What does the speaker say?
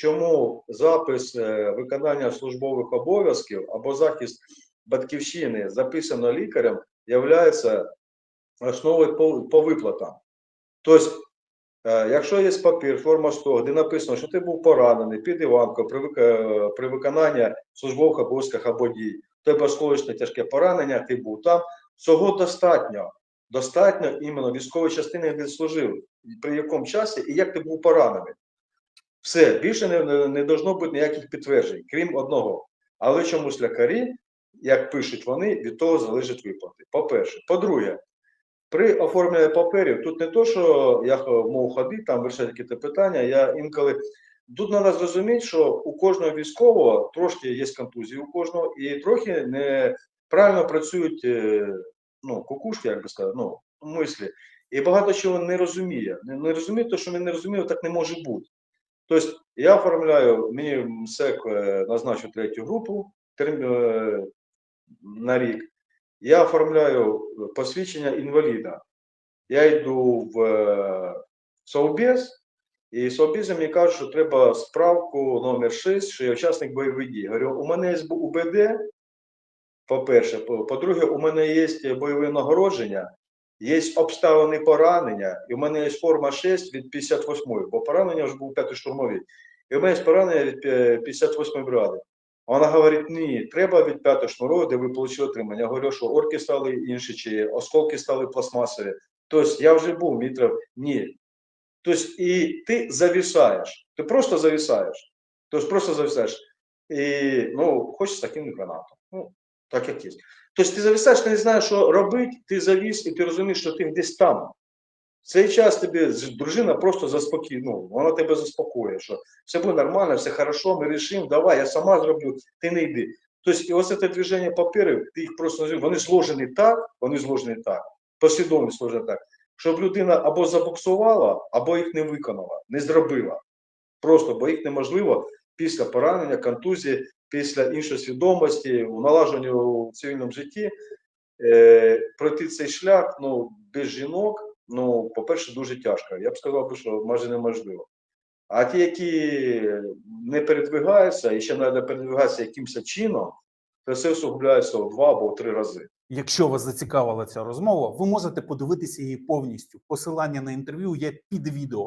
чому запис е, виконання службових обов'язків або захист батьківщини записано лікарем, являється основою по, виплатам. Тобто, е, якщо є папір, форма 100, де написано, що ти був поранений під Іванкою е, при виконанні службових обов'язків або дій, тебе склоничне тяжке поранення, ти був там, цього достатньо. Достатньо іменно військової частини, де служив, при якому часі і як ти був поранений. Все, більше не, не, не должно бути ніяких підтверджень, крім одного. Але чомусь лікарі, як пишуть вони, від того залежать виплати. По-перше. По-друге, при оформленні паперів, тут не то, що я мов ходити, там вирішати якісь питання, я інколи. Тут треба зрозуміти, що у кожного військового трошки є контузії у кожного, і трохи неправильно працюють е, ну, кукушки, як би сказати, ну, мислі. І багато чого не розуміє. Не, не розуміє, то, що він не розуміє, так не може бути. Тобто я оформляю, мені МСЕК е, назначив третю групу е, на рік. Я оформляю посвідчення інваліда. Я йду в е, Совбез, і Совбез мені кажуть, що треба справку номер 6, що я учасник бойових дій. Говорю, у мене є УБД, по-перше. По-друге, у мене є бойове нагородження, є обставини поранення, і у мене є форма 6 від 58-ї, бо поранення вже був 5 штурмовий. І у мене є поранення від е, 58-ї бригади. Вона говорить, ні, треба від 5 штурмової, де ви отримали отримання. Я говорю, що орки стали інші, чи осколки стали пластмасові. Тобто я вже був, мені ні. Тобто і ти зависаєш, ти просто зависаєш. Тобто просто зависаєш. І ну, хочеш закинути гранату. Ну, так як є. Тобто ти зависаєш, ти не знаєш, що робити, ти завіс, і ти розумієш, що ти десь там. В цей час тобі дружина просто заспокоює, ну, вона тебе заспокоює, що все буде нормально, все хорошо, ми рішимо, давай, я сама зроблю, ти не йди. Тобто, і ось це движення паперів, ти їх просто називаєш, вони зложені так, вони зложені так, послідовно зложені так, щоб людина або забуксувала, або їх не виконала, не зробила. Просто, бо їх неможливо після поранення, контузії, після іншої свідомості, у налаженні у цивільному житті е, пройти цей шлях ну, без жінок, ну, по-перше, дуже тяжко. Я б сказав, що майже неможливо. А ті, які не передвигаються і ще треба передвигатися якимось чином, то це усугубляється у два або в три рази. Якщо вас зацікавила ця розмова, ви можете подивитися її повністю. Посилання на інтерв'ю є під відео.